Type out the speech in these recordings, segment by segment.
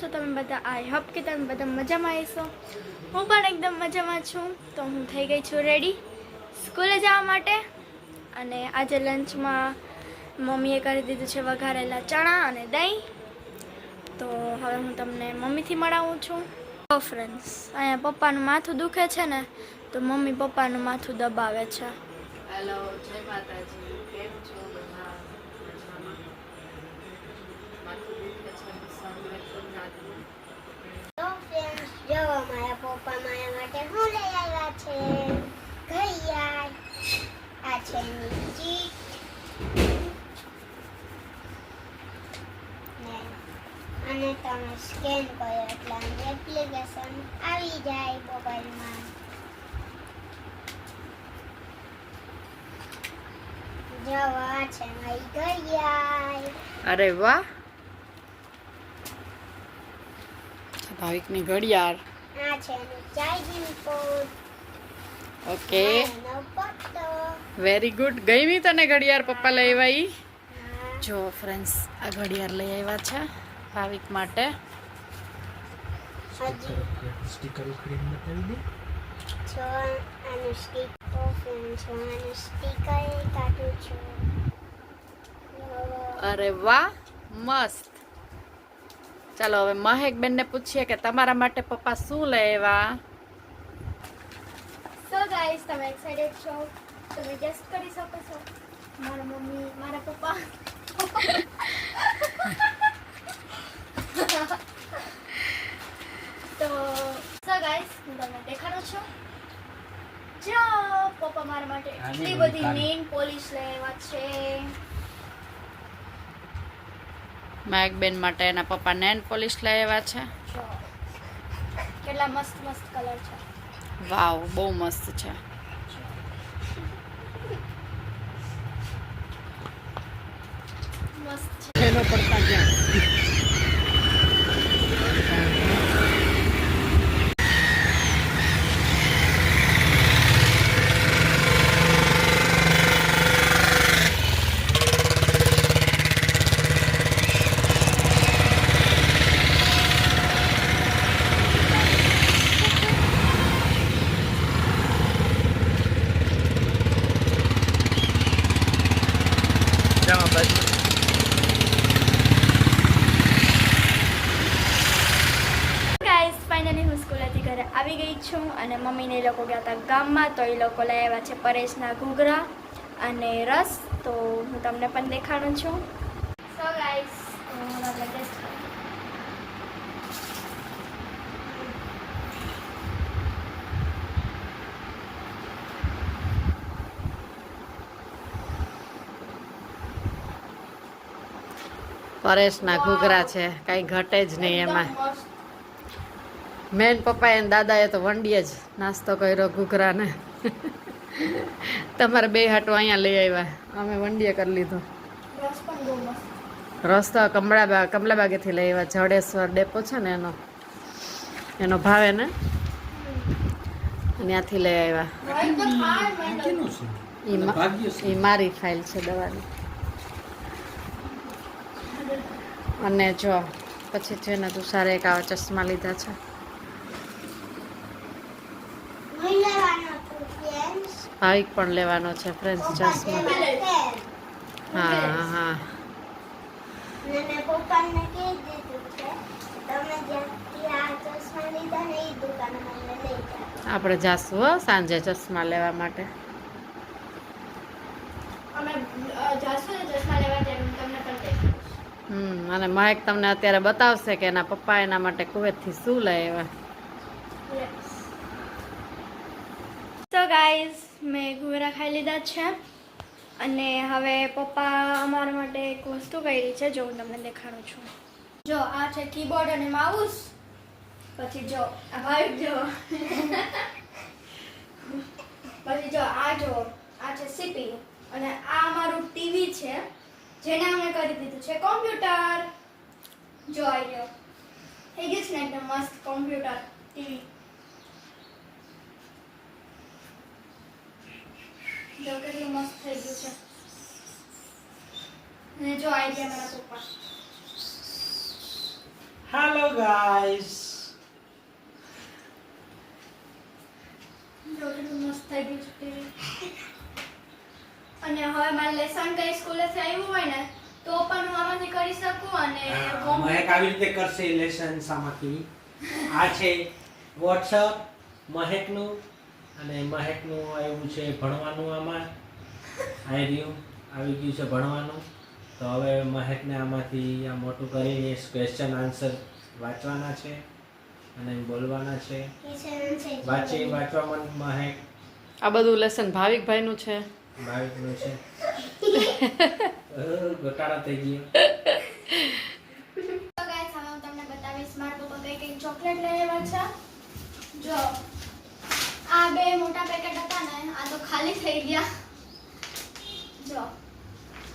છો તમે બધા? આઈ હોપ કે તમે બધા મજામાં આવીશો હું પણ એકદમ મજામાં છું. તો હું થઈ ગઈ છું રેડી સ્કૂલે જવા માટે અને આજે લંચમાં મમ્મીએ કરી દીધું છે વઘારેલા ચણા અને દહીં. તો હવે હું તમને મમ્મીથી મળાવું છું. ફ્રેન્ડ્સ અહીંયા પપ્પાનું માથું દુખે છે ને, તો મમ્મી પપ્પાનું માથું દબાવે છે. હેલો જય માતાજી. કેમ છો બધા? અને તમે સ્કેન કરો એટલે એપ્લિકેશન આવી જાય મોબાઈલમાં જવા છે મારી ઘડિયાળ અરે વાહ. ભાવિકની ઘડિયાળ. ઓકે. વેરી ગુડ ગઈ તને ઘડિયાળ પપ્પા લઈ આવ્યા ઈ જો ફ્રેન્ડ્સ આ ઘડિયાળ લઈ આવ્યા છે ભાવિક માટે. હજી. સ્ટીકર ઉખડીને બતાવી દે જો આનું સ્ટીક ઓફન છે સ્ટીકર કાઢું છું. અરે વાહ મસ્ત. ચાલો હવે મહેક બેનને પૂછીએ કે તમારા માટે પપ્પા શું લઈ આવ્યા સો ગાઈસ તમે એક્સાઇટેડ છો? તમે ગેસ કરી શકો છો. મારા મમ્મી મારા પપ્પા. તો સો ગાઈસ હું તમને દેખાડું છું. જો પપ્પા મારા માટે એટલી બધી નેલ પોલિશ લઈ આવ્યા છે. મહેક બેન માટે એના પપ્પા નેન પોલિશ લઈ આવ્યા છે. કેટલા મસ્ત મસ્ત કલર છે. વાવ બહુ મસ્ત છે. મસ્ત છે એનો પડતા ક્યાં જવા બાજુ ગાઈસ ફાઇનલી હું સ્કૂલેથી ઘરે આવી ગઈ છું અને મમ્મીને એ લોકો ગયા હતા ગામમાં તો એ લોકો લઈ આવ્યા છે પરેશના ઘૂઘરા અને રસ તો હું તમને પણ દેખાડું છું સો ગાઈસ. પરેશના ઘૂઘરા છે કાંઈ ઘટે જ નહીં એમાં. મેન પપ્પા અને દાદાએ તો વંડીએ જ નાસ્તો કર્યો ઘૂઘરાને. તમારે બે હાટો અહીંયા લઈ આવ્યા. અમે વંડીએ કરી લીધો. રસ્તો કમળાબા કમલાબાગેથી લઈ આવ્યા. જડેશ્વર ડેપો છે ને એનો. એનો ભાવે ને ત્યાંથી લઈ આવ્યા. ભાઈ તો ખાય મેં કેનું છે? ઈ મા- ભાગ્ય છે. ઈ મારી ફાઇલ છે દવાની. અને જો પછી છે ને તું સારા એક આવા ચશ્મા લીધા છે હું લેવાનો છું ફ્રેન્ડ્સ ભાવિક પણ લેવાનો છે ફ્રેન્ડ્સ ચશ્મા હા હા. આપણે જાશું હો સાંજે ચશ્મા લેવા માટે. હમ અને મહેક તમને અત્યારે બતાવશે કે એના પપ્પા એના માટે કુવેતથી શું લઈ આવ્યા. તો ગાઈઝ મેં ગુવેરા ખાઈ લીધા છે. અને હવે પપ્પા અમારા માટે એક વસ્તુ કરી છે, જો હું તમને દેખાડું છું. જો, આ છે કીબોર્ડ અને માઉસ પછી જો, આ ભાઈ જો. પછી જો, આ જો, આ છે સીપી અને આ અમારું ટીવી છે, જેને અમે કરી દીધું છે કોમ્પ્યુટર જો આવી ગયો. થઈ ગયું છે ને, એકદમ મસ્ત કોમ્પ્યુટર ટીવી જો કેટલું મસ્ત થઈ ગયું છે. અને જો આઈ ગયા મારા પપ્પા. હેલો ગાઈસ જો કેટલું મસ્ત થઈ ગયું છે. અને હવે મારે લેસન કઈ સ્કૂલેથી આવ્યું હોય ને તો પણ હું આમાંથી કરી શકું અને મહેક આવી રીતે કરશે લેસન આમાંથી આ છે વોટ્સઅપ મહેકનું અને મહેકનું આવ્યું છે ભણવાનું આમાં. આવી રહ્યું આવી ગયું છે ભણવાનું. તો હવે મહેકને આમાંથી આ મોટું કરીને ક્વેશ્ચન આન્સર વાંચવાના છે અને બોલવાના છે. વાંચી વાંચવા મન મહેક. આ બધું લેસન ભાવિકભાઈનું છે. ભાવિકનું છે. અ, થઈ ગયો. તો guys, હવે હું તમને બતાવીશ મારા પપ્પા કઈ કઈ ચોકલેટ લઈ આવ્યા છે. જો આ બે મોટા પેકેટ હતા ને, આ તો ખાલી થઈ ગયા. જો,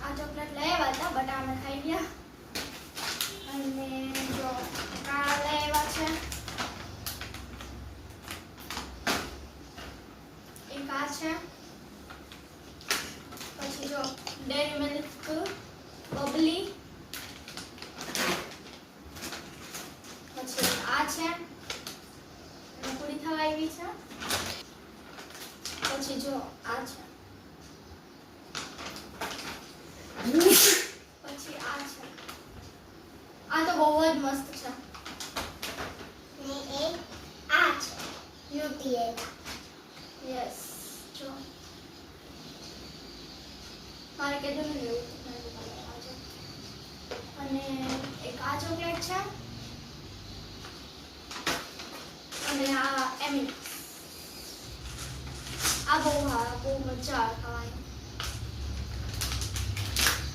આ ચોકલેટ લઈ આવ્યા હતા બટ અમે ખાઈ ગયા. અને જો આ લઈ આવ્યા છે. એક આ છે. પછી જો ડેરી મિલ્ક બબલી પછી આ છે. પૂરી થવા આવી છે પછી જો આ છે પછી આ છે આ તો ને જ મસ્ત છે. યસ જો. મારે કીધું ને અને એક આ ચોકલેટ છે. અને આ એમ આ બહુ હા, બહુ મજા આવે ખાવાની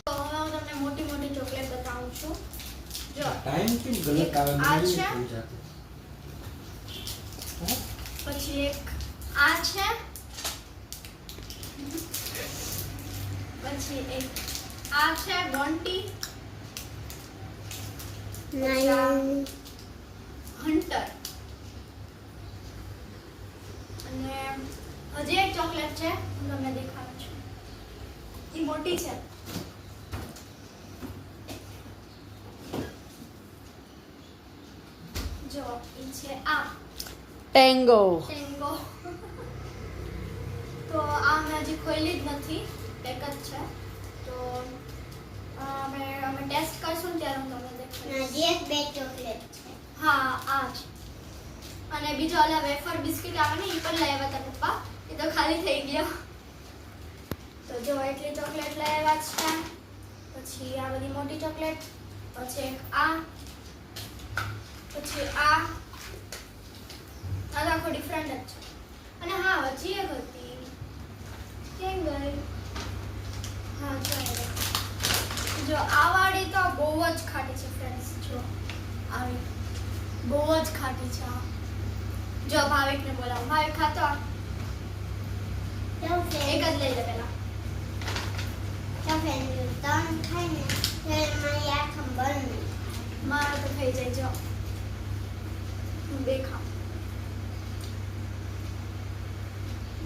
તો હવે હું તમને મોટી મોટી ચોકલેટ બતાવું છું જો ટાઈમ કેમ ગલત આવે આ મને છે? પછી એક આ છે. પછી એક આ છે બોન્ટી હન્ટર અને હજી એક ચોકલેટ છે હું તમને દેખાડું છું. એ મોટી છે જો એ છે આ. ટેંગો ટેંગો તો આ મેં હજી ખોલી જ નથી. પેક જ છે. તો અમે અમે ટેસ્ટ કરશું ત્યારે હું તમને દેખાડીશ. હા આ જ. અને બીજો ઓલા વેફર બિસ્કિટ આવે ને એ પણ લઈ આવ્યા હતા પપ્પા. એ તો ખાલી થઈ ગયા. તો જો એટલી ચોકલેટ લઈ આવ્યા છે. પછી આ બધી મોટી ચોકલેટ પછી એક આ પછી આ. આ તો આખો ડિફરન્ટ જ છે. અને હા હજી એક હતી. કેમ ગઈ? હા જો આ વાળી તો બહુ જ ખાટી છે ફ્રેન્ડ્સ જો આવી. બહુ જ ખાટી છે આ જો ભાવિકને બોલાવો. ભાવિક ખાતો એક જ લઈ લે પેલા મારો તો થઈ જાય જો. હું બે ખાઉં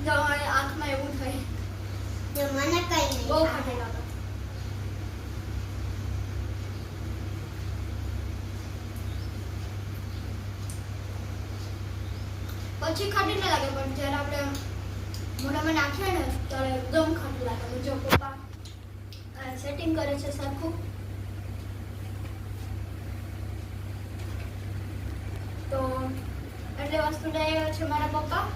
જો મારી આંખમાં એવું થાય. મને કઈ નહીં બહુ ખાટી લાગે. પછી ખાટી ના લાગે પણ જ્યારે આપણે મોઢામાં નાખીએ ને ત્યારે એકદમ ખાટી લાગે. જો પપ્પા સેટિંગ કરે છે સરખું તો એટલે વસ્તુ લઈ છે મારા પપ્પા.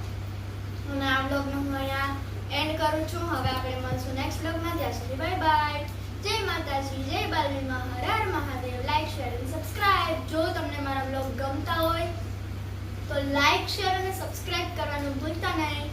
અને આ બ્લોગને હું અહીંયા એન્ડ કરું છું. હવે આપણે મળશું નેક્સ્ટ બ્લોગમાં ત્યાં સુધી બાય બાય જય માતાજી, જય શેર અને સબસ્ક્રાઇબ જો તમને મારા બ્લોગ ગમતા હોય, તો લાઈક શેર અને સબસ્ક્રાઇબ કરવાનું ભૂલતા નહીં.